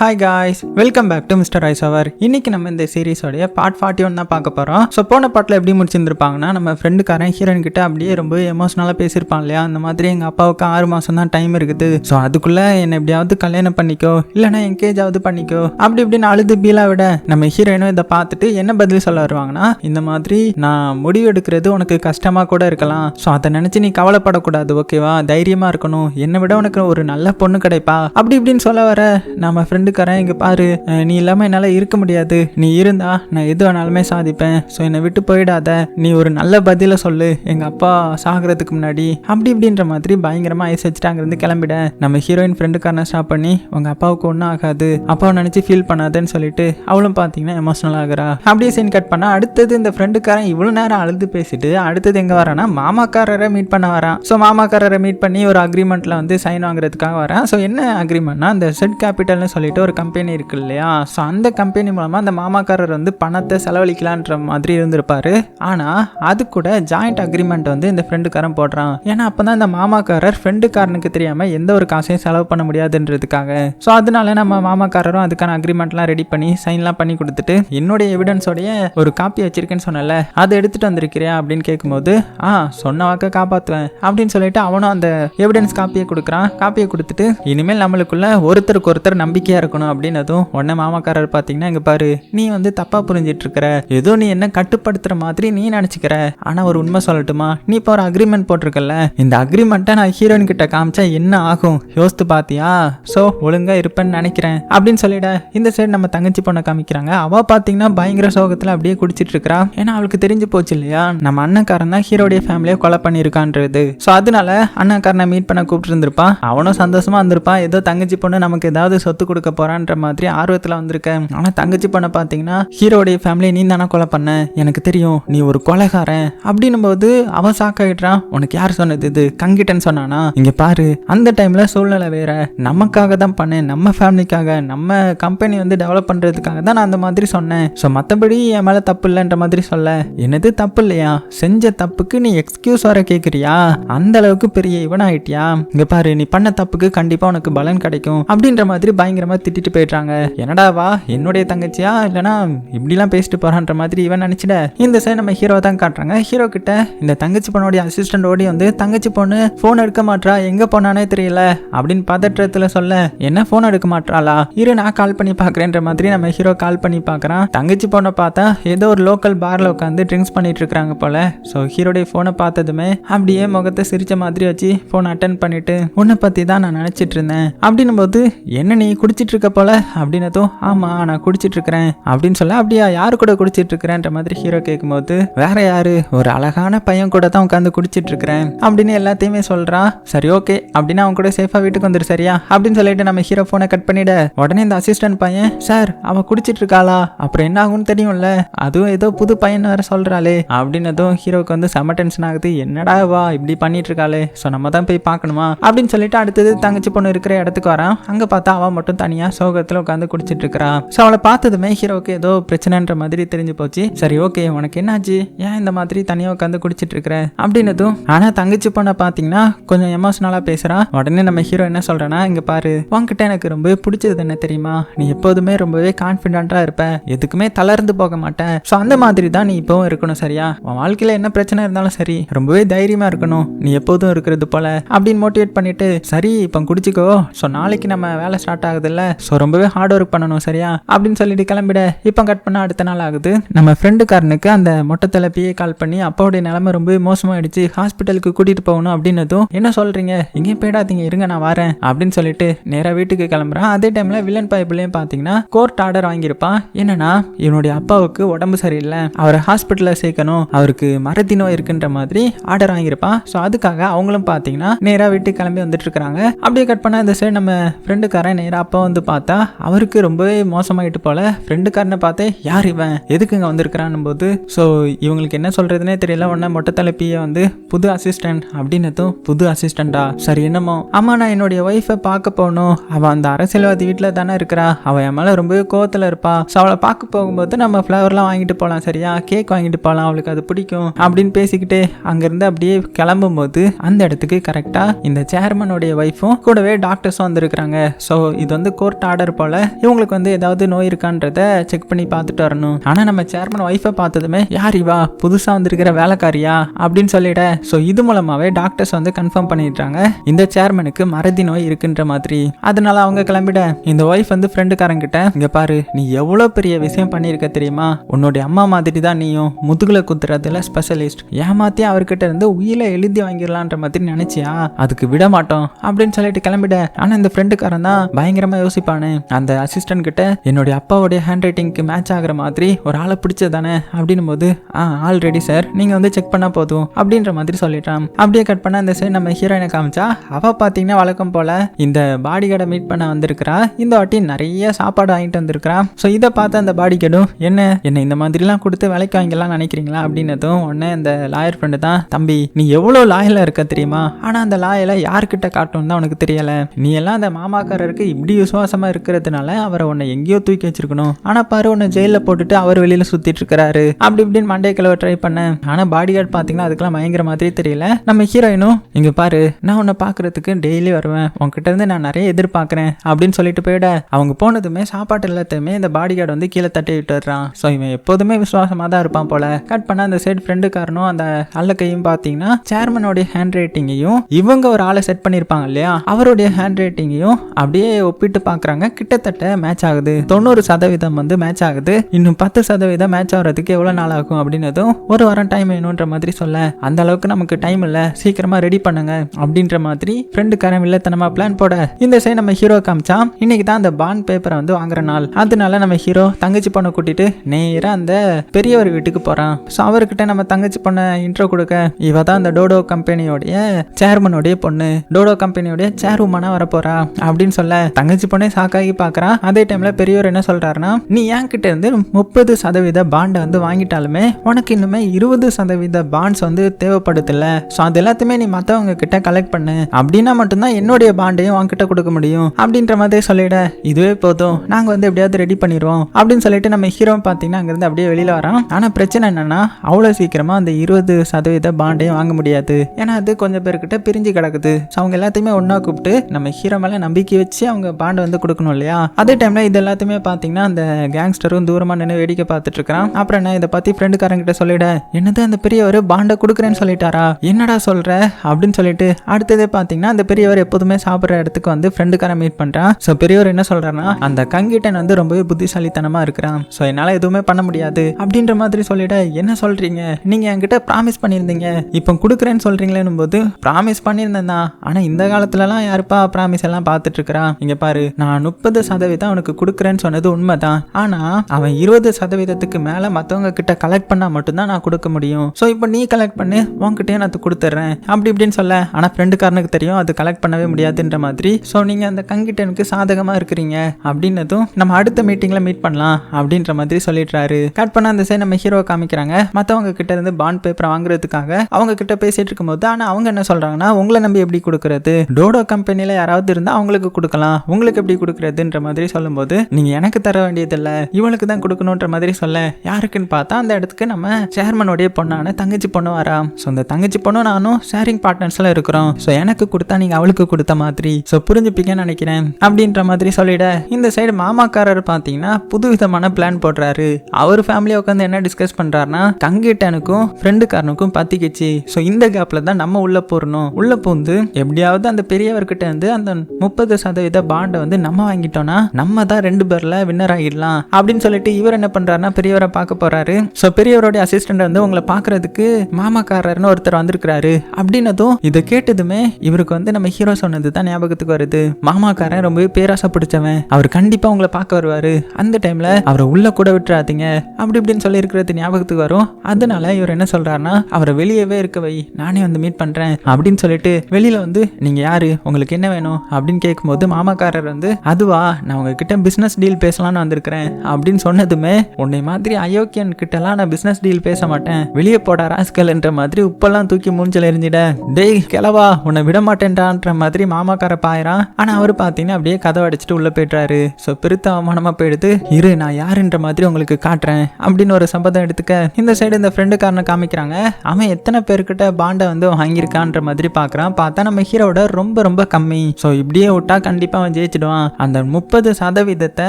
Hi guys welcome back to mister ice அவர் இன்னைக்கு நம்ம இந்த சீரிஸோடைய பார்ட் ஃபார்ட்டி ஒன் தான் பார்க்க போகிறோம் ஸோ போன பாட்டில் எப்படி முடிச்சிருந்துருப்பாங்கன்னா நம்ம ஃப்ரெண்டுக்காரன் ஹீரோயின் கிட்ட அப்படியே ரொம்ப எமோஷனலாக பேசியிருப்பான் இல்லையா? அந்த மாதிரி எங்கள் அப்பாவுக்கு ஆறு மாதம் தான் டைம் இருக்குது. ஸோ அதுக்குள்ளே என்னை எப்படியாவது கல்யாணம் பண்ணிக்கோ இல்லைனா என்கேஜாவது பண்ணிக்கோ. அப்படி இப்படின்னு அழுது பீலா விட நம்ம ஹீரோயினும் இதை பார்த்துட்டு என்ன பதில் சொல்ல வருவாங்கன்னா இந்த மாதிரி நான் முடிவு எடுக்கிறது உனக்கு கஷ்டமாக கூட இருக்கலாம். ஸோ அதை நினச்சி நீ கவலைப்படக்கூடாது ஓகேவா தைரியமாக இருக்கணும். என்னை விட உனக்கு ஒரு நல்ல பொண்ணு கிடைப்பா? அப்படி இப்படின்னு சொல்ல வர நம்ம ஃப்ரெண்டு ஃப்ரெண்டுக்காரன் இங்கே பாரு நீ இல்லாமல் என்னால் இருக்க முடியாது. நீ இருந்தா நான் எது வேணாலுமே சாதிப்பேன். ஸோ என்னை விட்டு போயிடாத. நீ ஒரு நல்ல பதிலை சொல்லு. எங்கள் அப்பா சாகிறதுக்கு முன்னாடி அப்படி இப்படின்ற மாதிரி பயங்கரமாக ஐஸ் வச்சுட்டு அங்கேருந்து கிளம்பிட. நம்ம ஹீரோயின் ஃப்ரெண்டுக்காரனை ஸ்டாப் பண்ணி உங்கள் அப்பாவுக்கு ஒன்றும் ஆகாது. அப்பாவை நினச்சி ஃபீல் பண்ணாதேன்னு சொல்லிட்டு அவளும் பார்த்தீங்கன்னா எமோஷனல் ஆகிறா. அப்படியே சீன் கட் பண்ணா அடுத்தது இந்த ஃப்ரெண்டுக்காரன் இவ்வளோ நேரம் அழுது பேசிட்டு அடுத்தது எங்கே வரானா மாமாக்காரரை மீட் பண்ண வரான். ஸோ மாமாக்காரரை மீட் பண்ணி ஒரு அக்ரிமெண்ட்டில் வந்து சைன் வாங்குறதுக்காக வரேன். ஸோ என்ன அக்ரிமெண்ட்னா இந்த செட் கேபிட்டல்னு சொல்லிட்டு ஒரு கம்பெனி இருக்கு இல்லையா? ஸோ அந்த கம்பெனி மூலமாக அந்த மாமாக்காரர் வந்து பணத்தை செலவழிக்கலான்ற மாதிரி இருந்திருப்பார். ஆனால் அது கூட ஜாயிண்ட் அக்ரிமெண்ட் வந்து இந்த ஃப்ரெண்டுக்காரன் போடுறான். ஏன்னா அப்போ தான் இந்த மாமாக்காரர் ஃப்ரெண்டுக்காரனுக்கு தெரியாமல் எந்த ஒரு காசையும் செலவு பண்ண முடியாதுன்றதுக்காக. ஸோ அதனால நம்ம மாமாக்காரரும் அதுக்கான அக்ரிமெண்ட்லாம் ரெடி பண்ணி சைன்லாம் பண்ணி கொடுத்துட்டு என்னுடைய எவிடன்ஸோடைய ஒரு காப்பி வச்சிருக்கேன்னு சொன்னல அதை எடுத்துகிட்டு வந்திருக்கிறியா அப்படின்னு கேட்கும்போது ஆ சொன்ன வாக்க காப்பாற்றுவேன் அப்படின்னு சொல்லிட்டு அவனும் அந்த எவிடன்ஸ் காப்பியை கொடுக்குறான். காப்பியை கொடுத்துட்டு இனிமேல் நம்மளுக்குள்ள ஒருத்தருக்கு ஒருத்தர் நம்பிக்கையாக இருக்கணும் அப்படின்னதும் உடனே மாமாக்காரர் பார்த்தீங்கன்னா இங்கே பாரு நீ வந்து தப்பாக புரிஞ்சிட்டு இருக்கிற ஏதோ நீ என்ன கட்டுப்படுத்துகிற மாதிரி நீ நினச்சிக்கிற. ஆனால் ஒரு உண்மை சொல்லட்டுமா? நீ இப்போ ஒரு அக்ரிமெண்ட் போட்டிருக்கல இந்த அக்ரிமெண்ட்டை நான் ஹீரோயின் கிட்ட காமிச்சா என்ன ஆகும்? யோசித்து பார்த்தியா ஸோ ஒழுங்கா இருப்பேன்னு நினைக்கிறேன். அப்படின்னு சொல்லிட இந்த சைடு நம்ம தங்கச்சி பொண்ணை காமிக்கிறாங்க. அவ பார்த்தீங்கன்னா பயங்கர சோகத்தில் அப்படியே குடிச்சிட்டு இருக்கிறா ஏன்னா அவளுக்கு தெரிஞ்சு போச்சு இல்லையா? நம்ம அண்ணன்காரன் தான் ஹீரோடைய ஃபேமிலியை கொலை பண்ணியிருக்கான்றது. ஸோ அதனால அண்ணன்காரனை மீட் பண்ண கூப்பிட்டு இருந்திருப்பான் அவனும் சந்தோஷமா இருந்திருப்பான். ஏதோ தங்கச்சி பொண்ணு நமக்கு ஏதாவது சொத்து கொடுக்க போறான்ற மாதிரி ஆர்வத்தில் வந்திருக்கேன் ஆனால் தங்கச்சி பண்ண பார்த்தீங்கன்னா ஹீரோடைய ஃபேமிலியை நீ தானே கொலை பண்ண? எனக்கு தெரியும் நீ ஒரு கொலைகாரன். அப்படின்னும் போது அவன் சாக்காயிடுறான். உனக்கு யார் சொன்னது இது? கங்கிட்டன்னு சொன்னானா? இங்க பாரு அந்த டைம்ல சூழ்நிலை வேற. நமக்காக தான் பண்ணேன். நம்ம ஃபேமிலிக்காக நம்ம கம்பெனி வந்து டெவலப் பண்றதுக்காக தான் நான் அந்த மாதிரி சொன்னேன். ஸோ மற்றபடி என் மேல தப்பு இல்லைன்ற மாதிரி சொல்ல. என்னது தப்பு இல்லையா? செஞ்ச தப்புக்கு நீ எக்ஸ்கியூஸ் வர கேட்குறியா அந்த அளவுக்கு பெரிய இவன் ஆயிட்டியா இங்க பாரு நீ பண்ண தப்புக்கு கண்டிப்பா உனக்கு பலன் கிடைக்கும். அப்படின்ற மாதிரி பயங்கரமா திட்டிட்டு போயிடுறாங்க. என்னடா வா என்னுடைய தங்கச்சியா? இல்லைனா இப்படிலாம் பேசிட்டு போறான்ற மாதிரி இவன் நினைச்சிட. இந்த சைடு நம்ம ஹீரோ தான் காட்டுறாங்க. ஹீரோ கிட்ட இந்த தங்கச்சி பொண்ணுடைய அசிஸ்டன்ட் ஓடி வந்து தங்கச்சி பொண்ணு ஃபோன் எடுக்க மாட்றா? எங்க போனானே தெரியல. அப்படின்னு பதற்றத்துல சொல்ல என்ன ஃபோன் எடுக்க மாட்றாளா? இரு நான் கால் பண்ணி பாக்குறேன்ற மாதிரி நம்ம ஹீரோ கால் பண்ணி பாக்குறான். தங்கச்சி பொண்ணை பார்த்தா ஏதோ ஒரு லோக்கல் பார்ல உட்காந்து ட்ரிங்க்ஸ் பண்ணிட்டு இருக்காங்க போல. ஸோ ஹீரோடைய ஃபோனை பார்த்ததுமே அப்படியே முகத்தை சிரிச்ச மாதிரி வச்சு ஃபோன் அட்டன் பண்ணிட்டு உன்னை பத்தி தான் நான் நினைச்சிட்டு இருந்தேன். அப்படின்னும் போது என்ன நீ குடிச்சிட்டு இருக்க போல அப்படின்னதும் ஆமா நான் குடிச்சிட்டு இருக்கிறேன் அப்படின்னு சொல்ல அப்படியா யாரு கூட குடிச்சிட்டு இருக்கிறேன்ற மாதிரி ஹீரோ கேட்கும்போது வேற யாரு? ஒரு அழகான பையன் கூட தான் உட்காந்து குடிச்சிட்டு இருக்கிறேன் அப்படின்னு எல்லாத்தையுமே சொல்றான் சரி ஓகே. அப்படின்னு அவன் கூட சேஃபா வீட்டுக்கு வந்துரு சரியா? அப்படின்னு சொல்லிட்டு நம்ம ஹீரோ போனை கட் பண்ணிட. உடனே இந்த அசிஸ்டன்ட் பையன் சார் அவ குடிச்சிட்டு இருக்காளா அப்புறம் என்ன ஆகும்னு தெரியும்ல? அதுவும் ஏதோ புது பையன் வேற சொல்றாளே. அப்படின்னதும் ஹீரோக்கு வந்து செம டென்ஷன் ஆகுது. என்னடா வா இப்படி பண்ணிட்டு இருக்காளே ஸோ நம்ம தான் போய் பார்க்கணுமா? அப்படின்னு சொல்லிட்டு அடுத்தது தங்கச்சி பொண்ணு இருக்கிற இடத்துக்கு வரான். அங்க பார்த்தா அவன் மட்டும் ஏன் சோகத்துல உட்காந்து குடிச்சிட்டு இருக்கிறா ஸோ அவளை பார்த்ததுமே ஹீரோக்கு ஏதோ பிரச்சனைன்ற மாதிரி தெரிஞ்சு போச்சு. சரி ஓகே உனக்கு என்னாச்சு? ஏன் இந்த மாதிரி தனியா உட்காந்து குடிச்சிட்டு இருக்கிற அப்படின்னதும் ஆனா தங்கச்சி பொண்ணை பார்த்தீங்கன்னா கொஞ்சம் எமோஷனலா பேசுறா. உடனே நம்ம ஹீரோ என்ன சொல்கிறேன்னா இங்க பாரு உன்கிட்ட எனக்கு ரொம்ப பிடிச்சது என்ன தெரியுமா? நீ எப்போதுமே ரொம்பவே கான்ஃபிடென்ட்டா இருப்ப. எதுக்குமே தளர்ந்து போக மாட்டேன். ஸோ அந்த மாதிரி தான் நீ இப்போவும் இருக்கணும் சரியா? உன் வாழ்க்கையில என்ன பிரச்சனை இருந்தாலும் சரி ரொம்பவே தைரியமா இருக்கணும். நீ எப்போதும் இருக்கிறது போல. அப்படின்னு மோட்டிவேட் பண்ணிட்டு சரி இப்போ குடிச்சிக்கோ. ஸோ நாளைக்கு நம்ம வேலை ஸ்டார்ட் ஆகுதுல்ல. ஸோ ரொம்பவே ஹார்ட் ஒர்க் பண்ணணும் சரியா? அப்படின்னு சொல்லிட்டு கிளம்பிட இப்போ கட் பண்ண அடுத்த நாள் ஆகுது. நம்ம ஃப்ரெண்டுக்காரனுக்கு அந்த மொட்டை தலைப்பியே கால் பண்ணி அப்பாவுடைய நிலைமை ரொம்ப மோசமாயிடுச்சு ஹாஸ்பிட்டலுக்கு கூட்டிட்டு போகணும் அப்படின்னதும் என்ன சொல்றீங்க? எங்கேயும் போயிடாதீங்க இருங்க நான் வரேன் அப்படின்னு சொல்லிட்டு நேராக வீட்டுக்கு கிளம்புறான். அதே டைம்ல வில்லன் பைப்லையும் பார்த்தீங்கன்னா கோர்ட் ஆர்டர் வாங்கியிருப்பான். என்னன்னா இவனுடைய அப்பாவுக்கு உடம்பு சரியில்லை. அவரை ஹாஸ்பிட்டலில் சேர்க்கணும். அவருக்கு மறதி நோய் இருக்குன்ற மாதிரி ஆர்டர் வாங்கியிருப்பான். ஸோ அதுக்காக அவங்களும் பார்த்தீங்கன்னா நேராக வீட்டுக்கு கிளம்பி வந்துட்டு இருக்காங்க அப்படியே கட் பண்ண இந்த சைடு நம்ம ஃப்ரெண்டுக்காரன் நேராக அப்பா வந்து பார்த்தா அவருக்கு ரொம்பவே மோசமாயிட்டு போல. ஃப்ரெண்டுக்காரனை பார்த்தே யார் இவன்? எதுக்கு இங்கே வந்திருக்கிறான் போது ஸோ இவங்களுக்கு என்ன சொல்றதுனே தெரியல. உடனே மொட்டை தலைப்பியை வந்து புது அசிஸ்டன்ட் அப்படின்னதும் புது அசிஸ்டண்டா சரி என்னமோ? ஆமா நான் என்னுடைய ஒய்ஃபை பார்க்க போகணும். அவள் அந்த அரசியல்வாதி வீட்டில் தானே இருக்கிறா. அவள் என் மேலே ரொம்பவே கோவத்தில் இருப்பா. ஸோ அவளை பார்க்க போகும்போது நம்ம ஃப்ளவர்லாம் வாங்கிட்டு போகலாம் சரியா? கேக் வாங்கிட்டு போகலாம் அவளுக்கு அது பிடிக்கும் அப்படின்னு பேசிக்கிட்டே அங்கேருந்து அப்படியே கிளம்பும்போது அந்த இடத்துக்கு கரெக்டாக இந்த சேர்மனுடைய ஒய்ஃபும் கூடவே டாக்டர்ஸும் வந்திருக்கிறாங்க. ஸோ இது வந்து கோ கோர்ட் ஆர்டர் போல இவங்களுக்கு வந்து ஏதாவது நோய் இருக்கான்றத செக் பண்ணி பார்த்துட்டு வரணும். ஆனா நம்ம சேர்மன் ஒய்ஃபை பார்த்ததுமே யார் இவா? புதுசா வந்திருக்கிற வேலைக்காரியா? அப்படின்னு சொல்லிட ஸோ இது மூலமாவே டாக்டர்ஸ் வந்து கன்ஃபார்ம் பண்ணிடுறாங்க. இந்த சேர்மனுக்கு மறதி நோய் இருக்குன்ற மாதிரி. அதனால அவங்க கிளம்பிட. இந்த ஒய்ஃப் வந்து ஃப்ரெண்டுக்காரங்கிட்ட இங்க பாரு நீ எவ்வளோ பெரிய விஷயம் பண்ணியிருக்க தெரியுமா? உன்னுடைய அம்மா மாதிரி தான் நீயும். முதுகுல குத்துறதுல ஸ்பெஷலிஸ்ட் ஏமாத்தி அவர்கிட்ட இருந்து உயிரை எழுதி வாங்கிடலான்ற மாதிரி நினைச்சியா? அதுக்கு விட மாட்டோம். அப்படின்னு சொல்லிட்டு கிளம்பிட. ஆனா இந்த ஃப்ரெண்டுக்காரன் தான் பயங்கரமா யோசிப்பானே. அந்த அசிஸ்டன்ட் கிட்ட என்னுடைய அப்பாவுடைய ஹேண்ட் ரைட்டிங்க்கு மேட்ச் ஆகிற மாதிரி ஒரு ஆளை பிடிச்சதானே அப்படின்னும் போது ஆ ஆல்ரெடி சார் நீங்க வந்து செக் பண்ணா போதும். அப்படின்ற மாதிரி சொல்லிட்டான். அப்படியே கட் பண்ண அந்த சைடு நம்ம ஹீரோயினை காமிச்சா அவ பாத்தீங்கன்னா வழக்கம் போல இந்த பாடி கார்டை மீட் பண்ண வந்திருக்கிறா. இந்த வாட்டி நிறைய சாப்பாடு வாங்கிட்டு வந்திருக்கிறா. ஸோ இதை பார்த்து அந்த பாடி கார்டும் என்ன? என்ன இந்த மாதிரிலாம் கொடுத்து வேலைக்கு வாங்கிக்கலாம் நினைக்கிறீங்களா? அப்படின்னதும் உடனே அந்த லாயர் ஃப்ரெண்டு தான் தம்பி நீ எவ்வளோ லாயலாக இருக்க தெரியுமா? ஆனால் அந்த லாயலை யார்கிட்ட காட்டணும் தான் உனக்கு தெரியல. நீ எல்லாம் அந்த மாமாக்காரருக்கு இப்படி விசுவாசமாக இருக்கிறதுனால அவரை உன்னை எங்கேயோ தூக்கி வச்சிருக்கணும். ஆனால் பாரு உன்னை ஜெயிலில் போட்டுட்டு அவர் வெளியில் சுற்றிட்டு இருக்கிறாரு அப்படி இப்படின்னு மண்டே கிழவை ட்ரை பண்ணேன். ஆனால் பாடி கார்டு பார்த்தீங்கன்னா அதுக்கெல்லாம் பயங்கர மாதிரி தெரியல. நம்ம ஹீரோயினும் இங்கே பாரு நான் உன்னை பார்க்கறதுக்கு டெய்லி வருவேன். உங்ககிட்ட இருந்து நான் நிறைய எதிர்பார்க்குறேன். அப்படின்னு சொல்லிட்டு போயிட. அவங்க போனதுமே சாப்பாட்டு எல்லாத்தையுமே இந்த பாடி கார்டு வந்து கீழே தட்டி விட்டுறான் ஸோ இவன் எப்போதுமே விசுவாசமாக தான் இருப்பான் போல. கட் பண்ண அந்த சைடு ஃப்ரெண்டுக்காரனும் அந்த அல்லக்கையும் பார்த்தீங்கன்னா சேர்மனோடைய ஹேண்ட் ரைட்டிங்கையும் இவங்க ஒரு ஆளை செட் பண்ணியிருப்பாங்க இல்லையா? அவருடைய ஹேண்ட் ரைட்டிங்கையும் அப்படியே ஒப்பிட்டு பார்க்குறாங்க கிட்டத்தட்ட மேட்ச் ஆகுது. தொண்ணூறு சதவீதம் வந்து மேட்ச் ஆகுது. இன்னும் பத்து சதவீதம் மேட்ச் ஆகிறதுக்கு எவ்வளோ நாள் ஆகும் அப்படின்னதும் ஒரு வாரம் டைம் வேணுன்ற மாதிரி சொல்ல. அந்த அளவுக்கு நமக்கு டைம் இல்லை. சீக்கிரமாக ரெடி பண்ணுங்க அப்படின்ற மாதிரி ஃப்ரெண்டுக்காரன் வில்லத்தனமா பிளான் போட இந்த சைடு நம்ம ஹீரோ காமிச்சா இன்னைக்கு தான் அந்த பாண்ட் பேப்பரை வந்து வாங்குற நாள். அதனால நம்ம ஹீரோ தங்கச்சி பொண்ணை கூட்டிட்டு நேராக அந்த பெரியவர் வீட்டுக்கு போகிறான் ஸோ அவர்கிட்ட நம்ம தங்கச்சி பொண்ணை இன்ட்ரோ கொடுக்க. இவ தான் அந்த டோடோ கம்பெனியோடைய சேர்மனுடைய பொண்ணு. டோடோ கம்பெனியோடைய சேர்மனாக வரப்போறா அப்படின்னு சொல்ல. தங்கச்சி பொண்ணு சாக்காகி பார்க்கறான். அதே டைமில் பெரியவர் என்ன சொல்கிறாருன்னா நீ என் கிட்ட இருந்து முப்பது சதவீத பாண்டை வந்து வாங்கிட்டாலுமே உனக்கு இன்னுமே இருபது சதவீத பாண்ட்ஸ் வந்து தேவைப்படுதில்ல. ஸோ அது எல்லாத்தையுமே நீ மற்றவங்க கிட்ட கலெக்ட் பண்ணு. அப்படின்னா மட்டும்தான் என்னுடைய பாண்டையும் உன்கிட்ட கொடுக்க முடியும். அப்படின்ற மாதிரி சொல்லிட இதுவே போதும். நாங்கள் வந்து எப்படியாவது ரெடி பண்ணிடுவோம். அப்படின்னு சொல்லிட்டு நம்ம ஹீரோ பார்த்தீங்கன்னா அங்கேருந்து அப்படியே வெளியில் வரான். ஆனால் பிரச்சனை என்னன்னா அவ்வளோ சீக்கிரமாக அந்த இருபது சதவீத பாண்டையும் வாங்க முடியாது. ஏன்னா அது கொஞ்சம் பேர்கிட்ட பிரிஞ்சு கிடக்குது. ஸோ அவங்க எல்லாத்தையுமே ஒன்றா கூப்பிட்டு நம்ம ஹீரோ மேலே நம்பிக்கை வச்சு அவங்க பாண்டை வந்து கொடுக்கணும் இல்லையா? அதே டைமில் இது எல்லாத்தையுமே பார்த்தீங்கன்னா அந்த கேங்ஸ்டரும் தூரமாக நின்று வேடிக்கை பார்த்துட்டு இருக்கிறான். அப்புறம் என்ன இதை பற்றி ஃப்ரெண்டுக்காரங்கிட்ட சொல்லிட. என்னது அந்த பெரியவர்? பாண்டை கொடுக்குறேன்னு சொல்லிட்டாரா? என்னடா சொல்ற? அப்படின்னு சொல்லிட்டு அடுத்ததே பார்த்தீங்கன்னா அந்த பெரியவர் எப்போதுமே சாப்பிட்ற இடத்துக்கு வந்து ஃப்ரெண்டுக்காரன் மீட் பண்ணுறான் ஸோ பெரியவர் என்ன சொல்றாருன்னா அந்த கங்கிட்டன் வந்து ரொம்பவே புத்திசாலித்தனமாக இருக்கிறான். ஸோ என்னால் எதுவுமே பண்ண முடியாது. அப்படின்ற மாதிரி சொல்லிட என்ன சொல்றீங்க? நீங்க என்கிட்ட ப்ராமிஸ் பண்ணியிருந்தீங்க. இப்போ கொடுக்குறேன்னு சொல்றீங்களேன்னு போது ப்ராமிஸ் பண்ணியிருந்தேன் தான். ஆனால் இந்த காலத்துலலாம் யாருப்பா ப்ராமிஸ் எல்லாம் பார்த்துட்டு இருக்கிறான் இங்க பாரு நான் முப்பது சதவீதம் அவனுக்கு கொடுக்குறேன்னு சொன்னது உண்மைதான். ஆனால் அவன் இருபது சதவீதத்துக்கு மேலே மற்றவங்க கிட்ட கலெக்ட் பண்ணால் மட்டும்தான் நான் கொடுக்க முடியும். ஸோ இப்போ நீ கலெக்ட் பண்ணு உன்கிட்டயே நான் அது கொடுத்துட்றேன் அப்படி இப்படின்னு சொல்ல. ஆனால் ஃப்ரெண்டுக்காரனுக்கு தெரியும் அது கலெக்ட் பண்ணவே முடியாதுன்ற மாதிரி. ஸோ நீங்கள் அந்த கங்கிட்டனுக்கு சாதகமாக இருக்கிறீங்க. அப்படின்னதும் நம்ம அடுத்த மீட்டிங்கில் மீட் பண்ணலாம் அப்படின்ற மாதிரி சொல்லிடுறாரு. கட் பண்ண அந்த சைடு நம்ம ஹீரோ காமிக்கிறாங்க. மற்றவங்க கிட்ட இருந்து பாண்ட் பேப்பரை வாங்குறதுக்காக அவங்க கிட்ட பேசிட்டு இருக்கும்போது ஆனால் அவங்க என்ன சொல்கிறாங்கன்னா உங்களை நம்பி எப்படி கொடுக்கறது? டோடோ கம்பெனியில் யாராவது இருந்தால் அவங்களுக்கு கொடுக்கலாம். உங்களுக்கு எப்படி எப்படி கொடுக்கறதுன்ற மாதிரி சொல்லும்போது நீங்கள் எனக்கு தர வேண்டியதில்லை இவளுக்கு தான் கொடுக்கணுன்ற மாதிரி சொல்ல. யாருக்குன்னு பார்த்தா அந்த இடத்துக்கு நம்ம சேர்மனுடைய பொண்ணான தங்கச்சி பொண்ணு வரா. ஸோ அந்த தங்கச்சி பொண்ணும் நானும் ஷேரிங் பார்ட்னர்ஸ்ல இருக்கிறோம். ஸோ எனக்கு கொடுத்தா நீங்கள் அவளுக்கு கொடுத்த மாதிரி. ஸோ புரிஞ்சுப்பீங்கன்னு நினைக்கிறேன் அப்படின்ற மாதிரி சொல்லிட இந்த சைடு மாமாக்காரர் பார்த்தீங்கன்னா புது விதமான பிளான் போடுறாரு. அவர் ஃபேமிலியை உட்காந்து என்ன டிஸ்கஸ் பண்ணுறாருன்னா தங்கிட்டனுக்கும் ஃப்ரெண்டுக்காரனுக்கும் பத்திக்கிச்சு. ஸோ இந்த கேப்பில் தான் நம்ம உள்ள போறணும். உள்ள பூந்து எப்படியாவது அந்த பெரியவர்கிட்ட இருந்து அந்த முப்பது சதவீத பாண்டை வந்து நம்ம வாங்கிட்டோம்னா நம்ம தான் ரெண்டு பேர்ல வின்னர் ஆகிடலாம் அப்படின்னு சொல்லிட்டு இவர் என்ன பண்றாருன்னா பெரியவரை பார்க்க போறாரு. ஸோ பெரியவருடைய அசிஸ்டன்ட் வந்து உங்களை பார்க்கறதுக்கு மாமாக்காரர்னு ஒருத்தர் வந்திருக்கிறாரு அப்படின்னதும் இதை கேட்டதுமே இவருக்கு வந்து நம்ம ஹீரோ சொன்னது தான் ஞாபகத்துக்கு வருது. மாமாக்காரன் ரொம்பவே பேராசை பிடிச்சவன். அவர் கண்டிப்பா உங்களை பார்க்க வருவாரு. அந்த டைம்ல அவரை உள்ள கூட விட்டுறாதீங்க. அப்படி இப்படின்னு சொல்லி இருக்கிறது ஞாபகத்துக்கு வரும். அதனால இவர் என்ன சொல்றாருன்னா அவரை வெளியவே இருக்க வை. நானே வந்து மீட் பண்றேன் அப்படின்னு சொல்லிட்டு வெளியில வந்து நீங்க யாரு? உங்களுக்கு என்ன வேணும்? அப்படின்னு கேட்கும்போது மாமாக்காரர் வந்து அதுவா நான் உங்ககிட்ட பிஸ்னஸ் டீல் பேசலாம்னு வந்திருக்கிறேன் அப்படின்னு சொன்னதுமே உன்னை மாதிரி அயோக்கியன் கிட்டலாம் நான் பிஸ்னஸ் டீல் பேச மாட்டேன். வெளியே போடா ராஸ்கல்ன்ற மாதிரி உப்பெல்லாம் தூக்கி மூஞ்சல் எரிஞ்சிட. டேய் கிளவா உன்னை விட மாட்டேன்டான்ற மாதிரி மாமாக்கார பாயிறான். ஆனா அவர் பார்த்தீங்கன்னா அப்படியே கதவை அடிச்சுட்டு உள்ள போயிடுறாரு. ஸோ பெருத்த அவமானமா போயிடுது. இரு நான் யாருன்ற மாதிரி உங்களுக்கு காட்டுறேன் அப்படின்னு ஒரு சம்பதம் எடுத்துக்க இந்த சைடு இந்த ஃப்ரெண்டுக்காரனை காமிக்கிறாங்க. அவன் எத்தனை பேர்கிட்ட பாண்டை வந்து வாங்கியிருக்கான்ற மாதிரி பார்க்குறான் பார்த்தா நம்ம ஹீரோட ரொம்ப ரொம்ப கம்மி. ஸோ இப்படியே விட்டா கண்டிப்பாக அவன் ஜெயிச்சிடும். சொல்லுவான் அந்த முப்பது சதவீதத்தை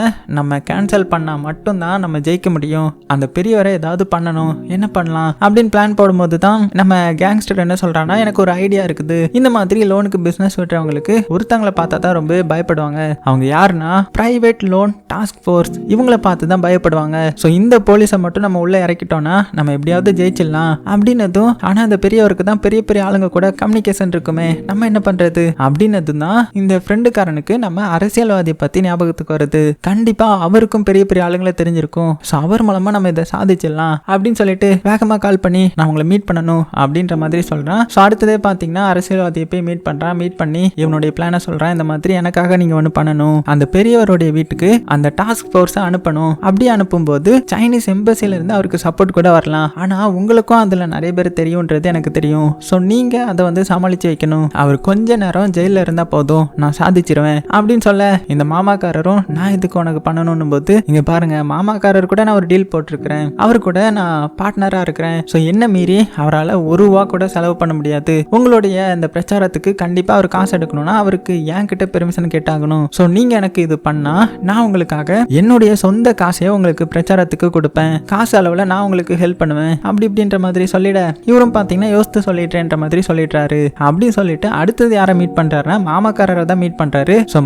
நம்ம கேன்சல் பண்ணால் மட்டும்தான் நம்ம ஜெயிக்க முடியும். அந்த பெரியவரை ஏதாவது பண்ணணும். என்ன பண்ணலாம்? அப்படின்னு பிளான் போடும்போது தான் நம்ம கேங்ஸ்டர் என்ன சொல்கிறான்னா எனக்கு ஒரு ஐடியா இருக்குது. இந்த மாதிரி லோனுக்கு பிஸ்னஸ் விட்டுறவங்களுக்கு ஒருத்தங்களை பார்த்தா தான் ரொம்ப பயப்படுவாங்க. அவங்க யாருன்னா ப்ரைவேட் லோன் டாஸ்க் ஃபோர்ஸ் இவங்கள பார்த்து தான் பயப்படுவாங்க. ஸோ இந்த போலீஸை மட்டும் நம்ம உள்ளே இறக்கிட்டோம்னா நம்ம எப்படியாவது ஜெயிச்சிடலாம். அப்படின்னதும் ஆனால் அந்த பெரியவருக்கு தான் பெரிய பெரிய ஆளுங்க கூட கம்யூனிகேஷன் இருக்குமே. நம்ம என்ன பண்ணுறது அப்படின்னது தான் இந்த ஃப்ரெண்டுக்காரனுக்கு நம்ம அரசு அரசியல்வாதியை பற்றி ஞாபகத்துக்கு வருது. கண்டிப்பாக அவருக்கும் பெரிய பெரிய ஆளுங்களை தெரிஞ்சிருக்கும். ஸோ அவர் மூலமாக நம்ம இதை சாதிச்சிடலாம் அப்படின்னு சொல்லிட்டு வேகமாக கால் பண்ணி நான் உங்களை மீட் பண்ணணும் அப்படின்ற மாதிரி சொல்கிறான் ஸோ அடுத்ததே பார்த்தீங்கன்னா அரசியல்வாதியை போய் மீட் பண்ணுறான் மீட் பண்ணி இவனுடைய பிளானை சொல்கிறான் இந்த மாதிரி எனக்காக நீங்கள் ஒன்று பண்ணணும். அந்த பெரியவருடைய வீட்டுக்கு அந்த டாஸ்க் ஃபோர்ஸை அனுப்பணும். அப்படி அனுப்பும்போது சைனீஸ் எம்பசில இருந்து அவருக்கு சப்போர்ட் கூட வரலாம். ஆனால் உங்களுக்கும் அதில் நிறைய பேர் தெரியுன்றது எனக்கு தெரியும். ஸோ நீங்கள் அதை வந்து சமாளித்து வைக்கணும். அவர் கொஞ்ச நேரம் ஜெயிலில் இருந்தால் போதும். நான் சாதிச்சிருவேன் அப்படின்னு சொல்ல இந்த மாமாக்காரரும் நான் இதுக்கு உனக்கு பண்ணணும் போது இங்க பாருங்க மாமாக்காரர் கூட நான் ஒரு டீல் போட்டிருக்கிறேன். அவர் கூட நான் பார்ட்னராக இருக்கிறேன். ஸோ என்ன மீறி அவரால் ஒரு ரூபா கூட செலவு பண்ண முடியாது. உங்களுடைய இந்த பிரச்சாரத்துக்கு கண்டிப்பாக அவர் காசு எடுக்கணும்னா அவருக்கு என்கிட்ட பெர்மிஷன் கேட்டாகணும். ஸோ நீங்கள் எனக்கு இது பண்ணால் நான் உங்களுக்காக என்னுடைய சொந்த காசையே உங்களுக்கு பிரச்சாரத்துக்கு கொடுப்பேன். காசு அளவில் நான் உங்களுக்கு ஹெல்ப் பண்ணுவேன். அப்படி இப்படின்ற மாதிரி சொல்லிட இவரும் பார்த்தீங்கன்னா யோசித்து சொல்லிட்டேன்ற மாதிரி சொல்லிடுறாரு. அப்படின்னு சொல்லிட்டு அடுத்தது யாரை மீட் பண்ணுறாருன்னா மாமாக்காரரை தான் மீட் பண்ணுறாரு ஸோ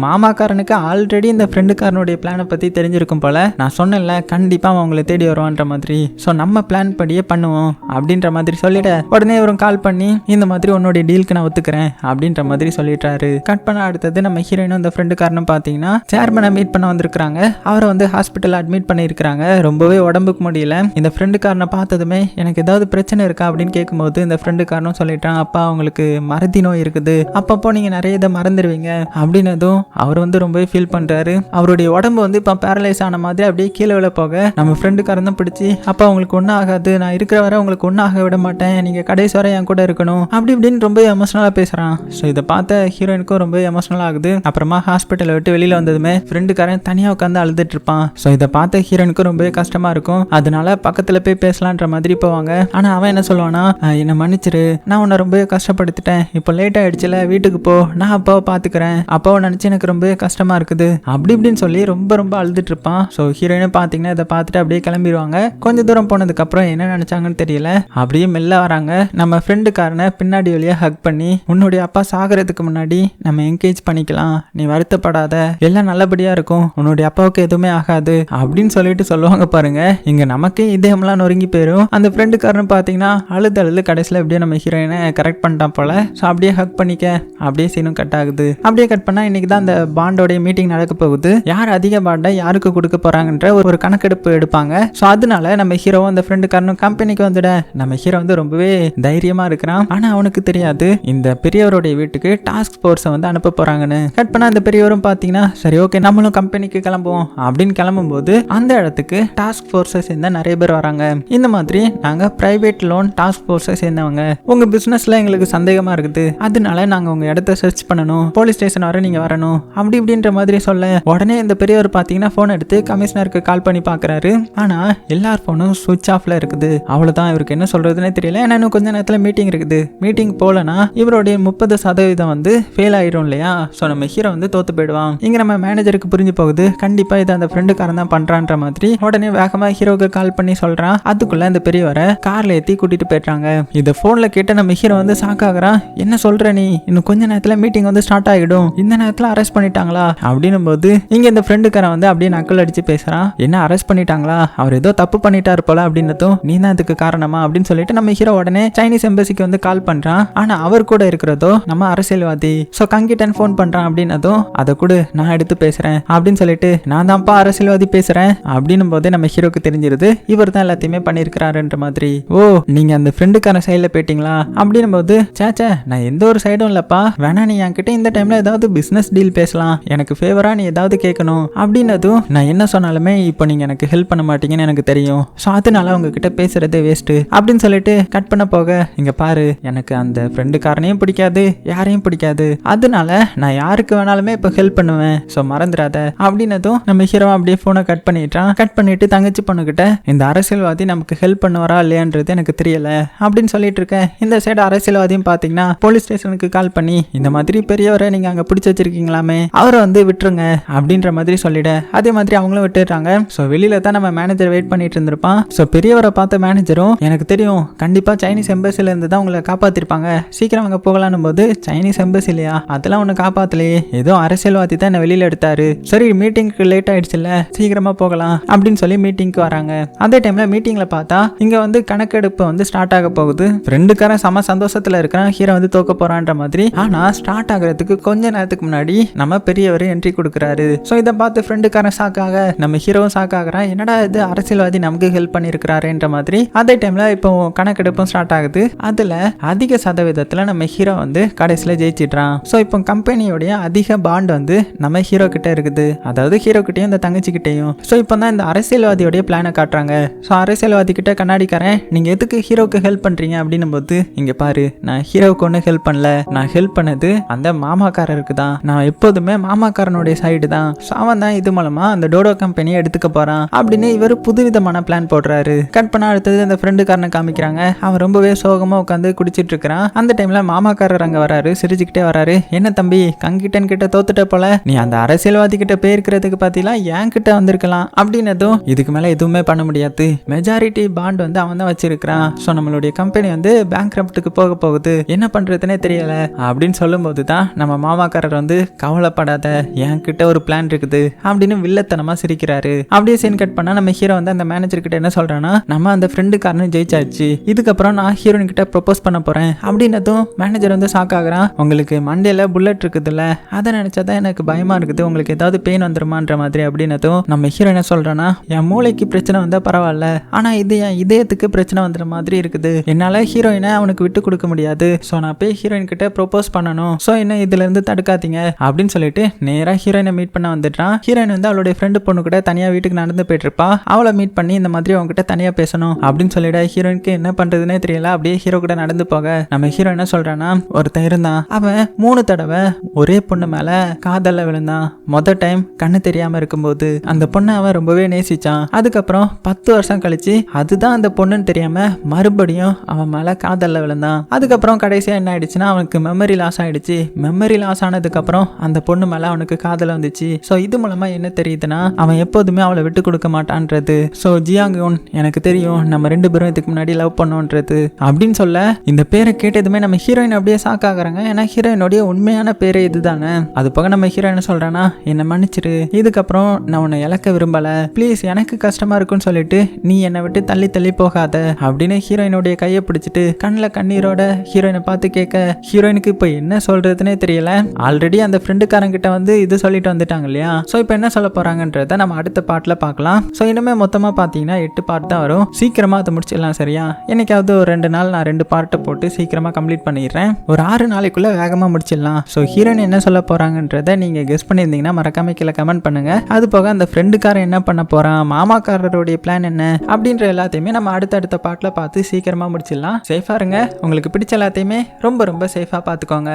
ஃப்ரெண்டுக்காரனுக்கு ஆல்ரெடி இந்த ஃப்ரெண்டுக்காரனுடைய பிளானை பற்றி தெரிஞ்சிருக்கும் போல நான் சொன்னேன்ல கண்டிப்பாக அவன் உங்களை தேடி வருவான்ற மாதிரி. ஸோ நம்ம பிளான் படியே பண்ணுவோம் அப்படின்ற மாதிரி சொல்லிட்டு உடனே இவரும் கால் பண்ணி இந்த மாதிரி உன்னுடைய டீலுக்கு நான் ஒத்துக்கிறேன் அப்படின்ற மாதிரி சொல்லிட்டாரு. கட் பண்ண அடுத்தது நம்ம ஹீரோயினும் இந்த ஃப்ரெண்டுக்காரனும் பார்த்தீங்கன்னா சேர்மனை மீட் பண்ண வந்திருக்கிறாங்க. அவரை வந்து ஹாஸ்பிட்டல் அட்மிட் பண்ணியிருக்கிறாங்க. ரொம்பவே உடம்புக்கு முடியல. இந்த ஃப்ரெண்டுக்காரனை பார்த்ததுமே எனக்கு ஏதாவது பிரச்சனை இருக்கா அப்படின்னு கேட்கும்போது இந்த ஃப்ரெண்டுக்காரனும் சொல்லிட்டான் அப்பா அவங்களுக்கு மறதி நோய் இருக்குது. அப்பப்போ நீங்கள் நிறைய இதை மறந்துடுவீங்க அப்படின்னதும் அவர் வந்து ரொம்பவே ஃபீல் பண்ணுறாரு அவருடைய உடம்பு வந்து இப்போ பேரலைஸ் ஆன மாதிரி அப்படியே கீழே விழ போக நம்ம ஃப்ரெண்டுக்காரன் தான் பிடிச்சி அப்பா அவங்களுக்கு ஒன்றும் ஆகாது. நான் இருக்கிற வரை உங்களுக்கு ஒன்றும் ஆக விட மாட்டேன். நீங்கள் கடைசி வரை என் கூட இருக்கணும். அப்படி இப்படின்னு ரொம்ப எமோஷனலாக பேசுகிறான் ஸோ இதை பார்த்த ஹீரோயினுக்கும் ரொம்ப எமோஷனலாக ஆகுது. அப்புறமா ஹாஸ்பிட்டலை விட்டு வெளியில் வந்ததுமே ஃப்ரெண்டுக்காரன் தனியாக உட்காந்து அழுதுட்டு இருப்பான். ஸோ இதை பார்த்த ஹீரோயினுக்கும் ரொம்பவே கஷ்டமாக இருக்கும். அதனால பக்கத்தில் போய் பேசலான்ற மாதிரி போவாங்க. ஆனால் அவன் என்ன சொல்லுவானா என்னை மன்னிச்சிரு. நான் உன்னை ரொம்பவே கஷ்டப்படுத்திட்டேன். இப்போ லேட் ஆயிடுச்சுல வீட்டுக்கு போ. நான் அப்பாவை பார்த்துக்கிறேன். அப்பாவை நினச்சி எனக்கு ரொம்பவே கஷ்டமாக இருக்குது. அப்படி இப்படின்னு சொல்லி ரொம்ப ரொம்ப அழுதுட்டு இருப்பான். ஸோ ஹீரோயினும் பார்த்தீங்கன்னா இதை பார்த்துட்டு அப்படியே கிளம்பிடுவாங்க. கொஞ்ச தூரம் போனதுக்கப்புறம் என்ன நினச்சாங்கன்னு தெரியல. அப்படியே மெல்ல வராங்க. நம்ம ஃப்ரெண்டுக்காரனை பின்னாடி வழியாக ஹக் பண்ணி உன்னுடைய அப்பா சாகிறதுக்கு முன்னாடி நம்ம என்கேஜ் பண்ணிக்கலாம். நீ வருத்தப்படாத. எல்லாம் நல்லபடியாக இருக்கும். உன்னுடைய அப்பாவுக்கு எதுவுமே ஆகாது. அப்படின்னு சொல்லிட்டு சொல்லுவாங்க பாருங்க. இங்க நமக்கே இதயம்லாம் நொறுங்கி போயிடும் அந்த ஃப்ரெண்டுக்காரன் பார்த்தீங்கன்னா அழுது அழுது கடைசியில் அப்படியே நம்ம ஹீரோயினை கரெக்ட் பண்ணிட்டான் போல. ஸோ அப்படியே ஹக் பண்ணிக்க. அப்படியே சீனும் கட் ஆகுது. அப்படியே கட் பண்ணால் இன்னைக்கு தான் அந்த பாண்ட் பாண்டோடைய மீட்டிங் நடக்க போகுது. யார் அதிக பாண்டை யாருக்கு கொடுக்க போறாங்கன்ற ஒரு ஒரு கணக்கெடுப்பு எடுப்பாங்க. ஸோ அதனால நம்ம ஹீரோவும் அந்த ஃப்ரெண்டுக்காரனும் கம்பெனிக்கு வந்துட. நம்ம ஹீரோ வந்து ரொம்பவே தைரியமா இருக்கிறான். ஆனா அவனுக்கு தெரியாது. இந்த பெரியவருடைய வீட்டுக்கு டாஸ்க் ஃபோர்ஸை வந்து அனுப்ப போறாங்கன்னு. கட் பண்ண அந்த பெரியவரும் பார்த்தீங்கன்னா சரி ஓகே நம்மளும் கம்பெனிக்கு கிளம்புவோம். அப்படின்னு கிளம்பும்போது அந்த இடத்துக்கு டாஸ்க் ஃபோர்ஸை சேர்ந்த நிறைய பேர் வராங்க. இந்த மாதிரி நாங்கள் பிரைவேட் லோன் டாஸ்க் ஃபோர்ஸை சேர்ந்தவங்க. உங்கள் பிஸ்னஸில் எங்களுக்கு சந்தேகமாக இருக்குது. அதனால நாங்கள் உங்கள் இடத்த சர்ச் பண்ணணும். போலீஸ் ஸ்டேஷன் வர நீங்கள் வரணும். அப்படி இப்படின்ற மாதிரி சொல்ல. உடனே இந்த பெரியவர் பார்த்தீங்கன்னா ஃபோன் எடுத்து கமிஷனருக்கு கால் பண்ணி பார்க்குறாரு ஆனால் எல்லார் ஃபோனும் சுவிட்ச் ஆஃப்ல இருக்குது. அவ்வளோதான் இவருக்கு என்ன சொல்கிறதுனே தெரியல. ஏன்னா இன்னும் கொஞ்ச நேரத்தில் மீட்டிங் இருக்குது. மீட்டிங் போகலனா இவருடைய முப்பது சதவீதம் வந்து ஃபெயில் ஆயிடும் இல்லையா? ஸோ நம்ம ஹீரோ வந்து தோத்து போயிடுவான். இங்கே நம்ம மேனேஜருக்கு புரிஞ்சு போகுது. கண்டிப்பாக இதை அந்த ஃப்ரெண்டுக்காரன் தான் பண்ணுறான்ற மாதிரி. உடனே வேகமாக ஹீரோவுக்கு கால் பண்ணி சொல்கிறான் அதுக்குள்ளே அந்த பெரியவரை காரில் ஏற்றி கூட்டிகிட்டு போயிட்டாங்க இதை ஃபோனில் கேட்டு நம்ம ஹீரோ வந்து ஷாக் ஆகுறான். என்ன சொல்கிற நீ? இன்னும் கொஞ்ச நேரத்தில் மீட்டிங் வந்து ஸ்டார்ட் ஆகிடும். இந்த நேரத்தில் அரெஸ்ட் பண்ணிட்டாங்களா? அப்படின்னும் போது இங்கே இந்த ஃப்ரெண்டுக்காரன் வந்து அப்படியே நக்கல் அடிச்சு பேசுகிறான் என்ன அரெஸ்ட் பண்ணிட்டாங்களா? அவர் ஏதோ தப்பு பண்ணிட்டாரு போல அப்படின்னதும் நீ தான் இதுக்கு காரணமா? அப்படின்னு சொல்லிட்டு நம்ம ஹீரோ உடனே சைனீஸ் எம்பசிக்கு வந்து கால் பண்ணுறான் ஆனால் அவர் கூட இருக்கிறதோ நம்ம அரசியல்வாதி. ஸோ கங்கிட்டன் ஃபோன் பண்ணுறான் அப்படின்னதும் அதை கூட நான் எடுத்து பேசுகிறேன் அப்படின்னு சொல்லிட்டு நான் தான்ப்பா அரசியல்வாதி பேசுகிறேன் அப்படின்னும் போதே நம்ம ஹீரோக்கு தெரிஞ்சிருது இவர் தான் எல்லாத்தையுமே பண்ணியிருக்கிறாருன்ற மாதிரி. ஓ நீங்கள் அந்த ஃப்ரெண்டுக்கான சைடில் போயிட்டீங்களா? அப்படின்னும் போது சேச்சே நான் எந்த ஒரு சைடும் இல்லைப்பா. வேணா நீ என்கிட்ட இந்த டைமில் ஏதாவது பிஸ்னஸ் டீல் பேசலாம். எனக்கு ஃபேவராக நீ ஏதாவது கேட்கணும். அப்படின்னதும் நான் என்ன சொன்னாலுமே இப்போ நீங்கள் எனக்கு ஹெல்ப் பண்ண மாட்டீங்கன்னு எனக்கு தெரியும். ஸோ அதனால உங்ககிட்ட பேசுகிறதே வேஸ்ட்டு அப்படின்னு சொல்லிட்டு கட் பண்ண போக இங்க பாரு எனக்கு அந்த ஃப்ரெண்டுக்காரனையும் பிடிக்காது யாரையும் பிடிக்காது. அதனால நான் யாருக்கு வேணாலுமே இப்போ ஹெல்ப் பண்ணுவேன். ஸோ மறந்துடாத. அப்படின்னதும் நம்ம ஹீரோ அப்படியே ஃபோனை கட் பண்ணிட்டான் கட் பண்ணிட்டு தங்கச்சி பொண்ணுக்கிட்ட இந்த அரசியல்வாதி நமக்கு ஹெல்ப் பண்ணுவாரா இல்லையான்றது எனக்கு தெரியல. அப்படின்னு சொல்லிட்டு இருக்கேன். இந்த சைடு அரசியல்வாதியும் பார்த்தீங்கன்னா போலீஸ் ஸ்டேஷனுக்கு கால் பண்ணி இந்த மாதிரி பெரியவரை நீங்க அங்க பிடிச்சி வச்சிருக்கீங்களாமே? அவர் அவரை வந்து விட்டுருங்க அப்படின்ற மாதிரி சொல்லிட அதே மாதிரி அவங்களும் விட்டுடுறாங்க. ஸோ வெளியில தான் நம்ம மேனேஜர் வெயிட் பண்ணிட்டு இருந்திருப்பான். ஸோ பெரியவரை பார்த்த மேனேஜரும் எனக்கு தெரியும் கண்டிப்பாக சைனீஸ் எம்பசில இருந்து தான் உங்களை காப்பாத்திருப்பாங்க. சீக்கிரம் அங்கே போகலான்னும் போது சைனீஸ் எம்பசி இல்லையா? அதெல்லாம் ஒன்று காப்பாத்தலையே. ஏதோ அரசியல்வாதி தான் என்ன வெளியில எடுத்தாரு. சரி மீட்டிங்க்கு லேட் ஆயிடுச்சுல்ல சீக்கிரமா போகலாம் அப்படின்னு சொல்லி மீட்டிங்க்கு வராங்க. அதே டைம்ல மீட்டிங்ல பார்த்தா இங்க வந்து கணக்கெடுப்பு வந்து ஸ்டார்ட் ஆக போகுது. ரெண்டுக்காரன் செம சந்தோஷத்துல இருக்கிறான் ஹீரோ வந்து தோக்க போறான்ற மாதிரி. ஆனா ஸ்டார்ட் ஆகுறதுக்கு கொஞ்ச நேரத்துக்கு முன்னாடி நம்ம பெரியவர் என்ட்ரி கொடுக்குறாரு. ஸோ இதை பார்த்து ஃப்ரெண்டுக்காரன் சாக்காக நம்ம ஹீரோவும் சாக்காகிறான் என்னடா இது அரசியல்வாதி நமக்கு ஹெல்ப் பண்ணியிருக்கிறாருன்ற மாதிரி. அதே டைமில் இப்போ கணக்கெடுப்பும் ஸ்டார்ட் ஆகுது. அதில் அதிக சதவீதத்தில் நம்ம ஹீரோ வந்து கடைசியில் ஜெயிச்சிடுறான். ஸோ இப்போ கம்பெனியோடைய அதிக பாண்ட் வந்து நம்ம ஹீரோ கிட்ட இருக்குது. அதாவது ஹீரோ கிட்டயும் இந்த தங்கச்சிக்கிட்டேயும் ஸோ இப்போ தான் இந்த அரசியல்வாதியோடைய பிளானை காட்டுறாங்க. ஸோ அரசியல்வாதி கிட்ட கண்ணாடிக்காரன் நீங்கள் எதுக்கு ஹீரோக்கு ஹெல்ப் பண்ணுறீங்க அப்படின்னும் போது இங்கே பாரு நான் ஹீரோவுக்கு ஒன்றும் ஹெல்ப் பண்ணல. நான் ஹெல்ப் பண்ணது அந்த மாமாக்காரருக்கு தான் நான் எப்போதுமே மாமாக்காரனுடைய சைடு தான். ஸோ அவன் தான் இது மூலமா அந்த டோடோ கம்பெனியை எடுத்துக்க போறான் அப்படின்னு இவர் புதுவிதமான பிளான் போடுறாரு. கட் பண்ண அடுத்தது அந்த ஃப்ரெண்டுக்காரனை காமிக்கிறாங்க. அவன் ரொம்பவே சோகமா உட்காந்து குடிச்சிட்டு இருக்கிறான். அந்த டைம்ல மாமாக்காரர் அங்க வராரு. சிரிச்சுக்கிட்டே வராரு. என்ன தம்பி கங்கிட்டன் கிட்ட தோத்துட்ட போல? நீ அந்த அரசியல்வாதி கிட்ட போயிருக்கிறதுக்கு பார்த்தீங்களா என் கிட்ட வந்திருக்கலாம்? அப்படின்னதும் இதுக்கு மேல எதுவுமே பண்ண முடியாது. மெஜாரிட்டி பாண்ட் வந்து அவன் தான் வச்சிருக்கிறான். ஸோ நம்மளுடைய கம்பெனி வந்து பேங்க் போக போகுது. என்ன பண்றதுனே தெரியல. அப்படின்னு சொல்லும்போது தான் நம்ம மாமாக்காரர் வந்து கவலைப்பட கவலைப்படாத என்கிட்ட ஒரு பிளான் இருக்குது அப்படின்னு வில்லத்தனமா சிரிக்கிறாரு. அப்படியே சீன் கட் பண்ணா நம்ம ஹீரோ வந்து அந்த மேனேஜர் கிட்ட என்ன சொல்றான்னா நம்ம அந்த ஃப்ரெண்டுக்காரனு ஜெயிச்சாச்சு. இதுக்கப்புறம் நான் ஹீரோயின் கிட்ட ப்ரொபோஸ் பண்ண போறேன். அப்படின்னதும் மேனேஜர் வந்து ஷாக் ஆகுறான். உங்களுக்கு மண்டையில் புல்லட் இருக்குதுல்ல அதை நினைச்சாதான் எனக்கு பயமா இருக்குது. உங்களுக்கு ஏதாவது பெயின் வந்துருமான்ற மாதிரி. அப்படின்னதும் நம்ம ஹீரோ என்ன சொல்றான்னா என் மூளைக்கு பிரச்சனை வந்தா பரவாயில்ல. ஆனா இது என் இதயத்துக்கு பிரச்சனை வந்துற மாதிரி இருக்குது. என்னால ஹீரோயினை அவனுக்கு விட்டு கொடுக்க முடியாது. ஸோ நான் போய் ஹீரோயின் கிட்ட ப்ரொபோஸ் பண்ணணும். ஸோ என்ன இதுல இருந்து தடுக்காதீங்க. அப்படின்னு சொல்லிட்டு நேராக ஹீரோயினை மீட் பண்ண வந்துட்டான் ஹீரோயின் வந்து அவளுடைய ஃப்ரெண்டு பொண்ணு கூட தனியாக வீட்டுக்கு நடந்து போயிட்டு இருப்பா அவளை மீட் பண்ணி இந்த மாதிரி அவங்ககிட்ட தனியாக பேசணும் அப்படின்னு சொல்லிட ஹீரோயினுக்கு என்ன பண்றதுனே தெரியல. அப்படியே ஹீரோ கூட நடந்து போக நம்ம ஹீரோ என்ன சொல்றான்னா ஒருத்தன் இருந்தான். அவன் மூணு தடவை ஒரே பொண்ணு மேல காதல்ல விழுந்தான். மொதல் டைம் கண்ணு தெரியாம இருக்கும்போது அந்த பொண்ணை அவன் ரொம்பவே நேசிச்சான். அதுக்கப்புறம் பத்து வருஷம் கழிச்சு அதுதான் அந்த பொண்ணுன்னு தெரியாம மறுபடியும் அவன் மேல காதல்ல விழுந்தான். அதுக்கப்புறம் கடைசியா என்ன ஆயிடுச்சுன்னா அவனுக்கு மெமரி லாஸ் ஆயிடுச்சு. மெமரி லாஸ் ஆனதுக்கு அப்புறம் அந்த பொண்ணு மேல அவனுக்கு காதல் வந்துச்சு. ஸோ இது மூலமா என்ன தெரியுதுன்னா அவன் எப்போதுமே அவளை விட்டு கொடுக்க மாட்டான்றது. ஸோ ஜியாங்கோன் எனக்கு தெரியும் நம்ம ரெண்டு பேரும் இதுக்கு முன்னாடி லவ் பண்ணோன்றது. அப்படின்னு சொல்ல இந்த பேரை கேட்டதுமே நம்ம ஹீரோயின் அப்படியே ஷாக் ஆகுறாங்க. ஏன்னா ஹீரோயினுடைய உண்மையான பேரே இதுதானே. அது போக நம்ம ஹீரோயின் சொல்றானா என்னை மன்னிச்சிரு. இதுக்கப்புறம் நான் உன்னை இழக்க விரும்பல. ப்ளீஸ் எனக்கு கஷ்டமா இருக்குன்னு சொல்லிட்டு நீ என்னை விட்டு தள்ளி தள்ளி போகாத. அப்படின்னு ஹீரோயினுடைய கையை பிடிச்சிட்டு கண்ணில் கண்ணீரோட ஹீரோயினை பார்த்து கேட்க ஹீரோயினுக்கு இப்போ என்ன சொல்றதுனே தெரியல. ஆல்ரெடி அந்த ஃப்ரெண்டுக்காரங்க கிட்ட வந்து இது சொல்லிட்டு வந்துட்டாங்க இல்லையா? ஸோ இப்போ என்ன சொல்ல போறாங்கன்றத நம்ம அடுத்த பாட்டில் பார்க்கலாம் ஸோ இனிமே மொத்தமாக பார்த்தீங்கன்னா எட்டு பார்ட் தான் வரும். சீக்கிரமாக அதை முடிச்சிடலாம் சரியா? என்னைக்காவது ஒரு ரெண்டு நாள் நான் ரெண்டு பார்ட்டை போட்டு சீக்கிரமாக கம்ப்ளீட் பண்ணிடுறேன். ஒரு ஆறு நாளைக்குள்ளே வேகமாக முடிச்சிடலாம். ஸோ ஹீரோயின் என்ன சொல்ல போறாங்கன்றத நீங்க கெஸ் பண்ணியிருந்தீங்கன்னா மறக்காம கீழே கமெண்ட் பண்ணுங்க. அது போக அந்த ஃப்ரெண்டுக்காரன் என்ன பண்ண போறான்? மாமாக்காரருடைய பிளான் என்ன? அப்படின்ற எல்லாத்தையுமே நம்ம அடுத்தடுத்த பாட்டில் பார்த்து சீக்கிரமாக முடிச்சிடலாம். சேஃபாக இருங்க. உங்களுக்கு பிடிச்ச எல்லாத்தையுமே ரொம்ப ரொம்ப சேஃபாக பார்த்துக்கோங்க.